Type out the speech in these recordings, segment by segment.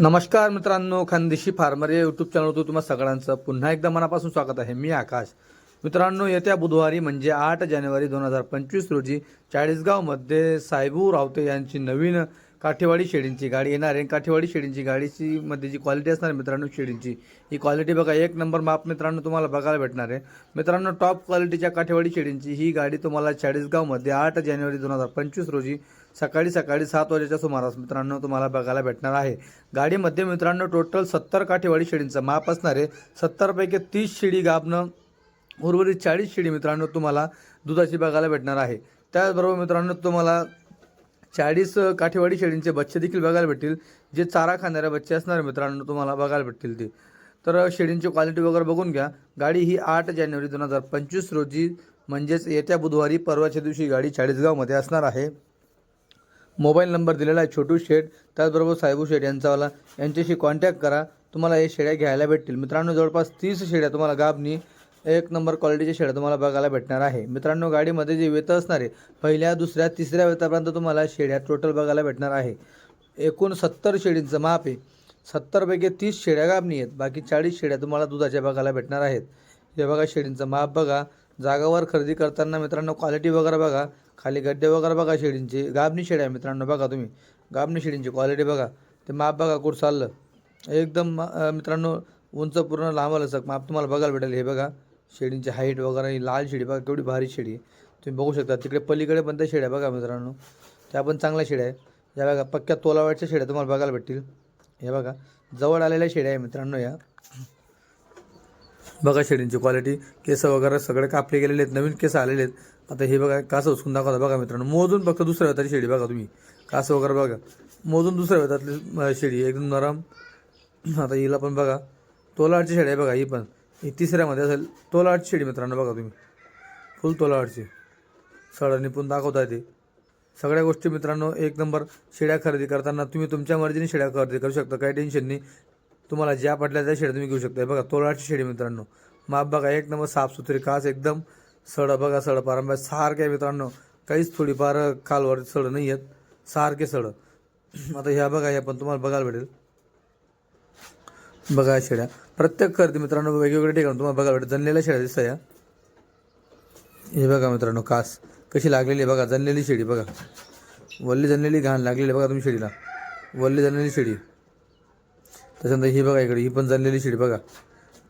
नमस्कार मित्रांनो खानदेशी फार्मर या यूट्यूब चॅनलवर तुम्हा सगळ्यांचं पुन्हा एकदा मनापासून स्वागत आहे. मी आकाश. मित्रांनो येत्या बुधवारी म्हणजे आठ जानेवारी दोन हजार पंचवीस रोजी चाळीसगावमध्ये साहेबू रावते यांची नवीन काठेवाडी शेडींची गाडी येणार आहे. काठेवाडी शेडींची गाडीची मध्ये जी क्वालिटी असणार आहे मित्रांनो शेडींची ही क्वालिटी बघा एक नंबर माप मित्रांनो तुम्हाला बघायला भेटणार आहे. मित्रांनो टॉप क्वालिटीच्या काठेवाडी शेडींची ही गाडी तुम्हाला चाळीसगावमध्ये आठ जानेवारी दोन हजार पंचवीस रोजी सकाळी सकाळी सात वाजेच्या सुमारास मित्रांनो तुम्हाला बघायला भेटणार आहे. गाडीमध्ये मित्रांनो टोटल सत्तर काठेवाडी शेडींचं माप असणार आहे. सत्तरपैकी तीस शेडी गाबनं उर्वरित चाळीस शेडी मित्रांनो तुम्हाला दुधाची बघायला भेटणार आहे. त्याचबरोबर मित्रांनो तुम्हाला चाळीस काठेवाडी शेळींचे बच्चे देखील बघायला भेटतील. जे चारा खाणाऱ्या बच्चे असणार मित्रांनो तुम्हाला बघायला भेटतील ते. तर शेळींची क्वालिटी वगैरे बघून घ्या. गाडी ही आठ जानेवारी दोन हजार पंचवीस रोजी म्हणजेच येत्या बुधवारी परवाच्या दिवशी गाडी चाळीसगावमध्ये असणार आहे. मोबाईल नंबर दिलेला आहे छोटू शेठ. त्याचबरोबर साहेबू शेठ यांचावाला. यांच्याशी कॉन्टॅक्ट करा. तुम्हाला हे शेळ्या घ्यायला भेटतील. मित्रांनो जवळपास तीस शेळ्या तुम्हाला गाबनी एक नंबर क्वालिटीच्या शेड तुम्हाला बघायला भेटणार आहे. मित्रांनो गाडीमध्ये जे वेत असणारे पहिल्या दुसऱ्या तिसऱ्या वेतापर्यंत तुम्हाला शेड्या टोटल बघायला भेटणार आहे. एकूण सत्तर शेळींचं माप आहे. सत्तरपैकी तीस शेड्या गाबणी आहेत. बाकी चाळीस शेड्या तुम्हाला दुधाच्या बघायला भेटणार आहेत. हे बघा शेळींचं माप बघा. जागावर खरेदी करताना मित्रांनो क्वालिटी वगैरे बघा. खाली गड्डे वगैरे बघा शेळींचे गाबणी शेड्या मित्रांनो बघा तुम्ही. गाबणी शेळींची क्वालिटी बघा. ते माप बघा कुठं चाललं. एकदम मित्रांनो उंच पूर्ण लांब लचक माप तुम्हाला बघायला भेटेल. हे बघा. शेळींची हाईट वगैरे लाल शेळी बघा केवढी भारी शेळी आहे. तुम्ही बघू शकता तिकडे पलीकडे पण त्या शेळ्या बघा मित्रांनो. त्या पण चांगल्या शेळ्या आहे या बघा पक्क्या तोलावाडच्या शेळ्या तुम्हाला बघायला भेटतील. हे बघा जवळ आलेल्या शेळ्या आहे मित्रांनो या. बघा शेळींची क्वालिटी केस वगैरे सगळे कापले गेलेले आहेत नवीन केस आलेले आहेत. आता हे बघा कासं उचकून दाखवता बघा मित्रांनो. मोजून फक्त दुसऱ्या वेताची शेळी बघा तुम्ही. कासं वगैरे बघा. मोजून दुसऱ्या वेतातली शेडी. शेळी एकदम नरम. आता हिला पण बघा. तोलाडची शेळी आहे बघा ही पण. ही तिसऱ्यामध्ये असेल तोलाडची शेडी मित्रांनो बघा तुम्ही. फुल तोलाडची. सडा निपून दाखवता येते सगळ्या गोष्टी मित्रांनो एक नंबर शेड्या खरेदी करताना तुम्ही तुमच्या मर्जीने शेड्या खरेदी करू शकता. काही टेन्शन नाही. तुम्हाला ज्या पटल्या त्या शेड्या तुम्ही घेऊ शकता. हे बघा तोलाटची शेडी मित्रांनो. माप बघा एक नंबर साफसुथरी कास एकदम सड बघा सड पारंब्या सारखे आहे मित्रांनो. काहीच थोडीफार खालवर सड नाही आहेत. सारखे सड. आता ह्या बघा ह्या पण तुम्हाला बघायला भेटेल. बघा या शेळ्या प्रत्येक खरेदी मित्रांनो वेगवेगळ्या ठिकाणी तुम्हाला बघायला भेटत जनलेल्या शेळ्या दिसत या हे बघा मित्रांनो कास. कशी लागलेली आहे बघा जनलेली शेळी बघा. वल्ली जनलेली घाण लागलेली बघा तुम्ही शेळीला वल्ली जनलेली शेळी त्याच्यानंतर ही बघा इकडे ही पण जनलेली शेळी बघा.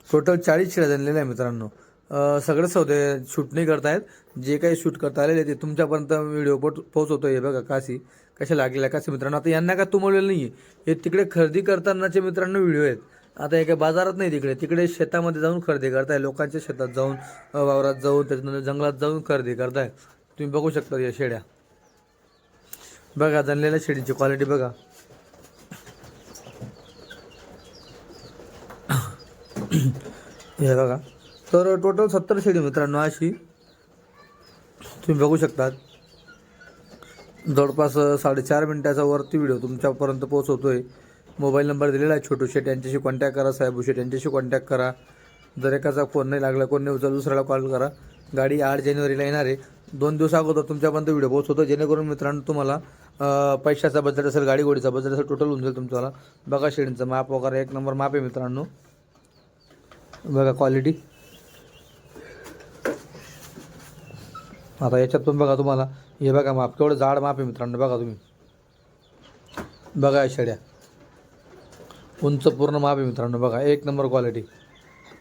टोटल चाळीस शेळ्या जनलेल्या आहे मित्रांनो. अं, होते सौदे शूट नाही करतायत. जे काही शूट करता आलेले ते तुमच्यापर्यंत व्हिडिओ पोट पोहोचवतो हे बघा काशी कशा लागलेल्या काशी मित्रांनो. आता यांना का तुम्हाला नाही आहे हे तिकडे खरेदी करतानाचे मित्रांनो व्हिडिओ आहेत. आता हे काय बाजारात नाही तिकडे. तिकडे शेतामध्ये जाऊन खरेदी करताय. लोकांच्या शेतात जाऊन वावरात जाऊन त्याच्यानंतर जंगलात जाऊन खरेदी करताय. तुम्ही बघू शकता या शेड्या. बघा जनलेल्या शेडीची क्वालिटी बघा. हे बघा. तर टोटल सत्तर शेडी मित्रांनो अशी. तुम्ही बघू शकतात. जवळपास साडेचार मिनिटाचा वरती व्हिडिओ तुमच्यापर्यंत पोहोचवतोय. मोबाईल नंबर दिलेला आहे छोटू शेट यांच्याशी कॉन्टॅक्ट करा साहेबू शेट यांच्याशी कॉन्टॅक्ट करा. जर एकाचा फोन नाही लागला कोण नाही उचल दुसऱ्याला कॉल करा. गाडी आठ जानेवारीला येणार आहे. दोन दिवस अगोदर तुमच्यापर्यंत व्हिडिओ पोहोचवतो जेणेकरून मित्रांनो तुम्हाला पैशाचा बजेट असेल गाडी गोडीचा बजेट असेल टोटल होऊन जाईल तुमच्याला. बघा शेडींचं माप वगैरे एक नंबर माप आहे मित्रांनो. बघा क्वालिटी आता याच्यात पण बघा तुम्हाला. हे बघा माप केवढं जाड माप आहे मित्रांनो. बघा तुम्ही. बघा या शेड्या. उंच पूर्ण माप आहे मित्रांनो बघा एक नंबर क्वालिटी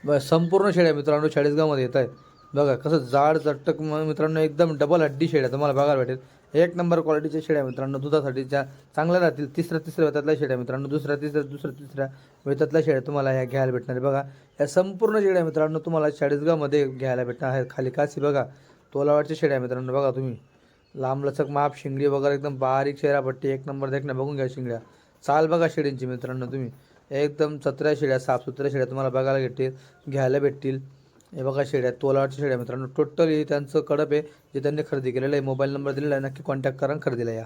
ब संपूर्ण शेड्या मित्रांनो चाळीसगावमध्ये येत आहेत. बघा कसं जाड चटक मित्रांनो एकदम डबल हड्डी शेड्या तुम्हाला बघायला भेटेल. एक नंबर क्वालिटीच्या शेड्या मित्रांनो दुधासाठीच्या चांगल्या राहतील तिसऱ्या तिसऱ्या वेतातल्या शेड्या मित्रांनो दुसऱ्या तिसऱ्या दुसऱ्या तिसऱ्या वेतातल्या शेड्या तुम्हाला ह्या घ्यायला भेटणार आहे बघा या संपूर्ण शेड्या मित्रांनो तुम्हाला चाळीसगावमध्ये घ्यायला भेटणार आहेत. खाली काशी बघा तोलावाडच्या शेड्या मित्रांनो बघा तुम्ही. लांब लचक माप शिंगडी वगैरे एकदम बारीक शेरापट्टी एक नंबर देखण्या बघून घ्या शिंगड्या. चाल बघा शेळींची मित्रांनो तुम्ही. एकदम सतरा शेळ्या साफसुथऱ्या शेळ्या तुम्हाला बघायला भेटतील घ्यायला भेटतील. हे बघा शेड्या तोलाटच्या शेड्या मित्रांनो. टोटली त्यांचं कडप आहे जे त्यांनी खरेदी केलेलं आहे. मोबाईल नंबर दिलेला आहे नक्की कॉन्टॅक्ट करा खरेदीला या.